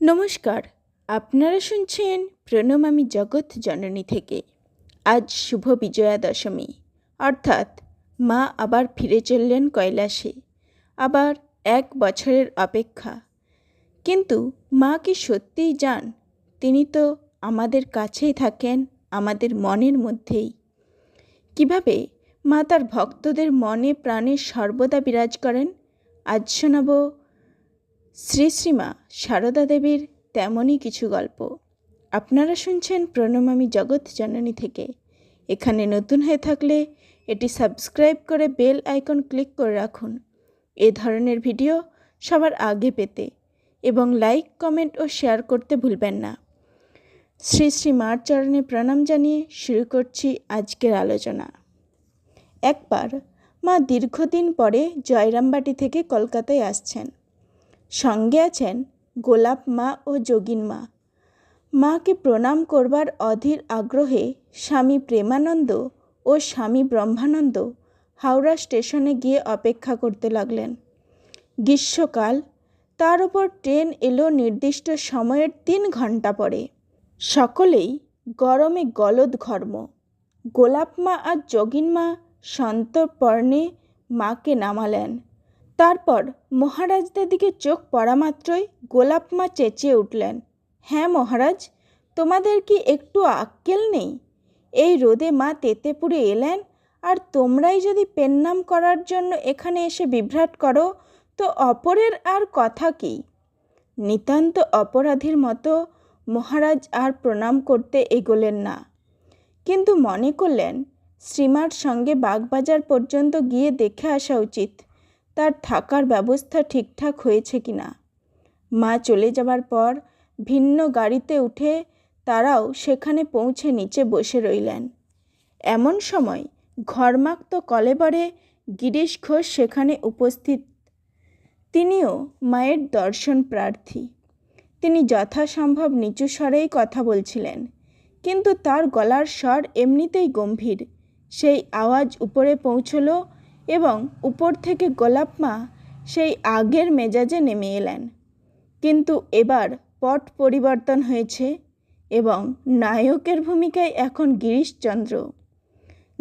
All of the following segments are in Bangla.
নমস্কার, আপনারা শুনছেন প্রণম আমি জগৎ জননী থেকে। আজ শুভ বিজয়া দশমী অর্থাৎ মা আবার ফিরে চললেন কৈলাসে, আবার এক বছরের অপেক্ষা। কিন্তু মা কি সত্যিই যান? তিনি তো আমাদের কাছেই থাকেন, আমাদের মনের মধ্যেই। কীভাবে মা তার ভক্তদের মনে প্রাণে সর্বদা বিরাজ করেন? আজ শোনাব শ্রী শ্রীমা সারদা দেবীর তেমনই কিছু গল্প। আপনারা শুনছেন প্রণমামী জগৎ জননী থেকে। এখানে নতুন হয়ে থাকলে এটি সাবস্ক্রাইব করে বেল আইকন ক্লিক করে রাখুন। এ ধরনের ভিডিও সবার আগে পেতে এবং লাইক, কমেন্ট ও শেয়ার করতে ভুলবেন না। শ্রী শ্রী মার চরণে প্রণাম জানিয়ে শুরু করছি আজকের আলোচনা। একবার মা দীর্ঘদিন পরে জয়রামবাটি থেকে কলকাতায় আসছেন। সঙ্গে আছেন গোলাপ মা ও যোগিন মা। মাকে প্রণাম করবার অধীর আগ্রহে স্বামী প্রেমানন্দ ও স্বামী ব্রহ্মানন্দ হাওড়া স্টেশনে গিয়ে অপেক্ষা করতে লাগলেন। গ্রীষ্মকাল, তার ওপর ট্রেন এলো নির্দিষ্ট সময়ের তিন ঘণ্টা পরে। সকলেই গরমে গলদ ঘর্ম। গোলাপ মা আর যোগিন মা সন্তর্পণে মাকে নামালেন। তারপর মহারাজদের দিকে চোখ পড়া মাত্রই গোলাপ মা চেঁচিয়ে উঠলেন হ্যাঁ মহারাজ, তোমাদের কি একটু আক্কেল নেই? এই রোদে মা তেতেপুরে এলেন, আর তোমরাই যদি পেন্নাম করার জন্য এখানে এসে বিভ্রাট করো, তো অপরের আর কথা কি? নিতান্ত অপরাধীর মতো মহারাজ আর প্রণাম করতে এগোলেন না। কিন্তু মনে করলেন, শ্রীমার সঙ্গে বাগবাজার পর্যন্ত গিয়ে দেখে আসা উচিত। তার থাকার ব্যবস্থা ঠিকঠাক হয়েছে কি না? মা চলে যাবার পর ভিন্ন গাড়িতে উঠে তারাও সেখানে পৌঁছে নিচে বসে রইলেন। এমন সময় ঘরমাক্ত কলেবরে গিরিশ ঘোষ সেখানে উপস্থিত। তিনিও মায়ের দর্শন প্রার্থী। তিনি যথাসম্ভব নিচু স্বরেই কথা বলছিলেন, কিন্তু তার গলার স্বর এমনিতেই গম্ভীর। সেই আওয়াজ উপরে পৌঁছল এবং উপর থেকে গোলাপ মা সেই আগের মেজাজে নেমে এলেন। কিন্তু এবার পট পরিবর্তন হয়েছে এবং নায়কের ভূমিকায় এখন গিরিশচন্দ্র।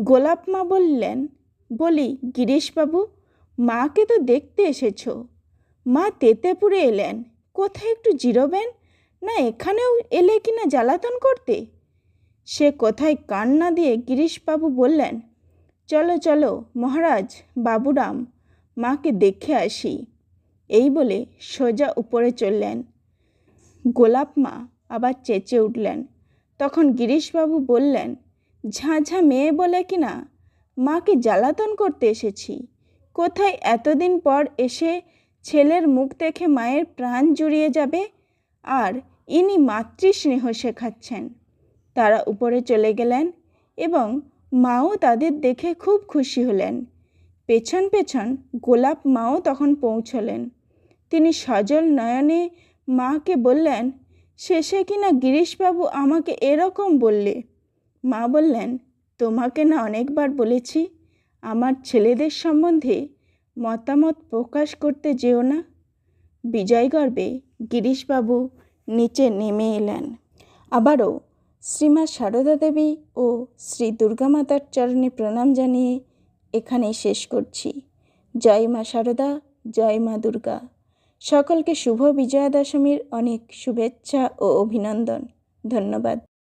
গোলাপ মা বললেন, বলি, গিরিশবাবু, মাকে তো দেখতে এসেছ। মা তেতেপুরে এলেন। কোথায় একটু জিরোবেন? না এখানেও এলে কিনা জ্বালাতন করতে? সে কোথায় কান না দিয়ে গিরিশবাবু বললেন চলো চলো, মহারাজ, বাবুরাম, মাকে দেখে আসি। এই বলে সোজা উপরে চললেন। গোলাপ মা আবার চেঁচে উঠলেন। তখন গিরিশবাবু বললেন, ঝাঁঝা মেয়ে বলে কি না? মাকে জ্বালাতন করতে এসেছি। কোথায় এতদিন পর এসে ছেলের মুখ দেখে মায়ের প্রাণ জুড়িয়ে যাবে? আর ইনি মাতৃস্নেহ শেখাচ্ছেন। তারা উপরে চলে গেলেন এবং মাও তাদের দেখে খুব খুশি হলেন। পেছন পেছন গোলাপ মাও তখন পৌঁছলেন। তিনি সজল নয়নে মাকে বললেন, শেষে কিনা গিরিশবাবু আমাকে এরকম বললে? মা বললেন, তোমাকে না অনেকবার বলেছি। আমার ছেলেদের সম্বন্ধে মতামত প্রকাশ করতে যেও না। বিজয়গর্বে গিরিশবাবু নিচে নেমে এলেন। আবারও শ্রীমা সারদা দেবী ও শ্রী দুর্গা মাতার চরণে প্রণাম জানিয়ে এখানেই শেষ করছি। জয় মা সারদা, জয় মা দুর্গা। সকলকে শুভ বিজয়া দশমীর অনেক শুভেচ্ছা ও অভিনন্দন। ধন্যবাদ।